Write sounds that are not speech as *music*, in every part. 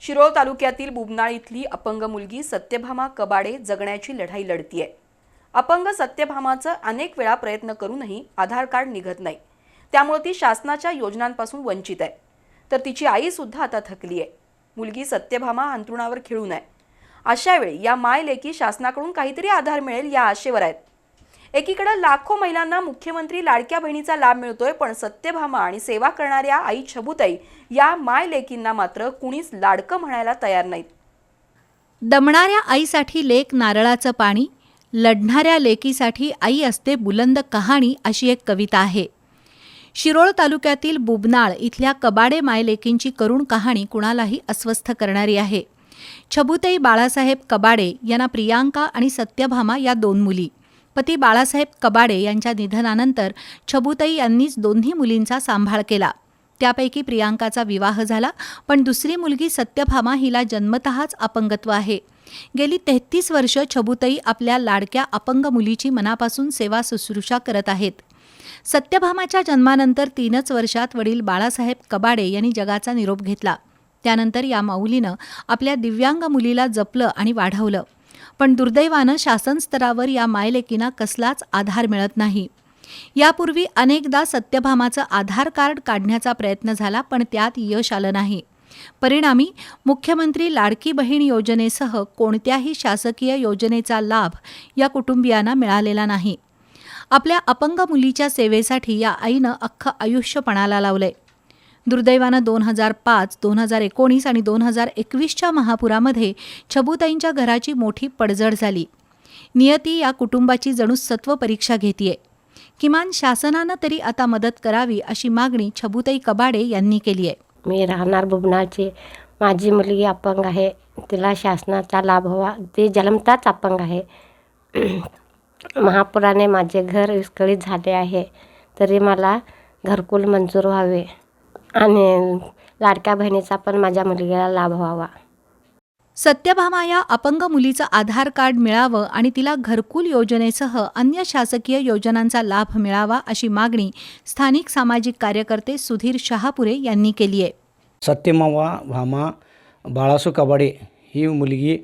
शिरोळ तालुक्यातील बुबनाळ इथली अपंग मुलगी सत्यभामा कबाडे जगण्याची लढाई लढतीये. अपंग सत्यभामाचं अनेक वेळा प्रयत्न करूनही आधार कार्ड निघत नाही. त्यामुळे ती शासनाच्या योजनांपासून वंचित आहे. तर तिची आई सुद्धा आता थकली आहे मुलगी सत्यभामा अंथरुणावर खिळून आहे. अशावेळी या मायलेकी शासनाकडून काहीतरी आधार मिळेल या आशेवर आहेत. एकीकडे लाखो महिलांना मुख्यमंत्री लाडक्या बहिणीचा लाभ मिळतोय पण सत्यभामा आणि सेवा करणाऱ्या आई छबुताई या माय लेकींना मात्र कुणीच लाडकं म्हणायला तयार नाहीत. दमणाऱ्या आईसाठी लेक नारळाचं पाणी लढणाऱ्या लेकीसाठी आई असते बुलंद कहाणी अशी एक कविता आहे. शिरोळ तालुक्यातील बुबनाळ इथल्या कबाडे मायलेकींची करुण कहाणी कुणालाही अस्वस्थ करणारी आहे. छबुताई बाळासाहेब कबाडे यांना प्रियांका आणि सत्यभामा या दोन मुली. पती बाळासाहेब कबाडे यांच्या निधनानंतर छबुताई यांनीच दोन्ही मुलींचा सांभाळ केला. त्यापैकी प्रियांकाचा विवाह झाला पण दुसरी मुलगी सत्यभामा हिला जन्मतःच अपंगत्व आहे. गेली तेहतीस वर्ष छबुताई आपल्या लाडक्या अपंग मुलीची मनापासून सेवा शुश्रूषा करत आहेत. सत्यभामाच्या जन्मानंतर तीनच वर्षात वडील बाळासाहेब कबाडे यांनी जगाचा निरोप घेतला. त्यानंतर या माऊलीनं आपल्या दिव्यांग मुलीला जपलं आणि वाढवलं. पण दुर्दैवानं शासन स्तरावर या मायलेकींना कसलाच आधार मिळत नाही. यापूर्वी अनेकदा सत्यभामाचं आधार कार्ड काढण्याचा प्रयत्न झाला पण त्यात यश आलं नाही. परिणामी मुख्यमंत्री लाडकी बहीण योजनेसह कोणत्याही शासकीय योजनेचा लाभ या कुटुंबियांना मिळालेला नाही. आपल्या अपंग मुलीच्या सेवेसाठी या आईनं अख्खं आयुष्य पणाला लावलंय. दुर्दैवानं दोन हजार पाच दोन हजार एकोणीस आणि दोन हजार एकवीसच्या महापुरामध्ये छबुताईंच्या घराची मोठी पडझड झाली. नियती या कुटुंबाची जणू सत्व परीक्षा घेतीये. किमान शासनानं तरी आता मदत करावी अशी मागणी छबुताई कबाडे यांनी केली आहे मी राहणार बुबनाचे माझी मुलगी अपंग आहे. तिला शासनाचा लाभ हवा. ती जन्मताच अपंग आहे. *clears throat* महापुराने माझे घर विस्कळीत झाले आहे. तरी मला घरकुल मंजूर व्हावे. आणि लाडक्या बहिणीचा पण माझ्या मुलगीला लाभ व्हावा. सत्यभामा या अपंग मुलीचं आधार कार्ड मिळावं आणि तिला घरकुल योजनेसह अन्य शासकीय योजनांचा लाभ मिळावा अशी मागणी स्थानिक सामाजिक कार्यकर्ते सुधीर शहापुरे यांनी केली आहे. सत्यमावा भामा बाळासू कबाडे ही मुलगी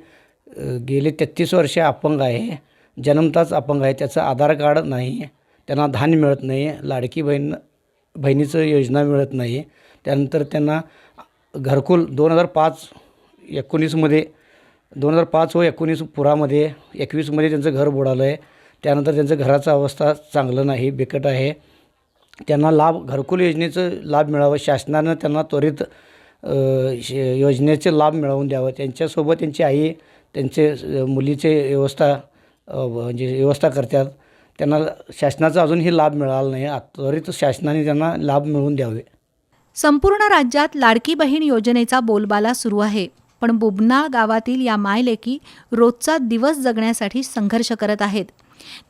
गेले तेहतीस वर्षे अपंग आहे. जन्मताच अपंग आहे. त्याचं आधार कार्ड नाही. त्यांना धान्य मिळत नाही. लाडकी बहीण बहिणीचं योजना मिळत नाही. त्यानंतर त्यांना घरकुल दोन हजार पाच एकोणीसमध्ये दोन हजार पाच व एकोणीस पुरामध्ये एकवीसमध्ये त्यांचं घर बुडालं आहे त्यानंतर त्यांचं घराचं अवस्था चांगलं नाही बिकट आहे. त्यांना लाभ घरकुल योजनेचं लाभ मिळावं शासनानं त्यांना त्वरित योजनेचे लाभ मिळवून द्यावं. त्यांच्यासोबत त्यांची आई त्यांचे मुलीचे व्यवस्था म्हणजे व्यवस्था करतात. त्यांना शासनाचा अजूनही लाभ मिळाला नाही. त्वरित शासनाने त्यांना लाभ मिळवून द्यावे. संपूर्ण राज्यात लाडकी बहीण योजनेचा बोलबाला सुरू आहे. पण बुबनाळ गावातील या मायलेकी रोजचा दिवस जगण्यासाठी संघर्ष करत आहेत.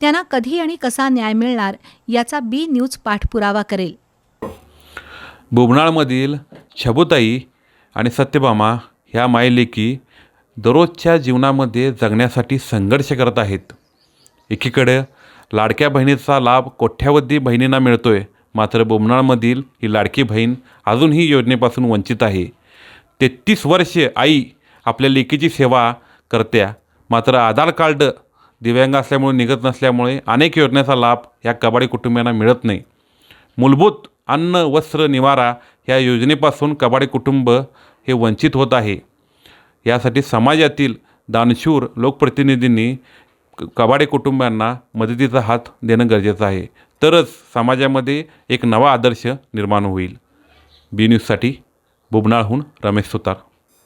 त्यांना कधी आणि कसा न्याय मिळणार याचा बी न्यूज पाठपुरावा करेल. बुबनाळमधील छबुताई आणि सत्यभामा ह्या मायलेकी दररोजच्या जीवनामध्ये जगण्यासाठी संघर्ष करत आहेत. एकीकडे लाडक्या बहिणीचा लाभ कोट्यावधी बहिणींना मिळतो आहे मात्र बोमनाळमधील ही लाडकी बहीण अजूनही योजनेपासून वंचित आहे. तेहतीस वर्षे आई आपल्या लेकीची सेवा करत्या. मात्र आधार कार्ड दिव्यांग असल्यामुळे निघत नसल्यामुळे अनेक योजनेचा लाभ या कबाडी कुटुंबियांना मिळत नाही. मूलभूत अन्न वस्त्र निवारा या योजनेपासून कबाडी कुटुंब हे वंचित होत आहे. यासाठी समाजातील दानशूर लोकप्रतिनिधींनी कबाडे कुटुंबांना मदतीचा हात देणं गरजेचं आहे. तरच समाजामध्ये एक नवा आदर्श निर्माण होईल. बी न्यूजसाठी बुबनाळहून रमेश सुतार.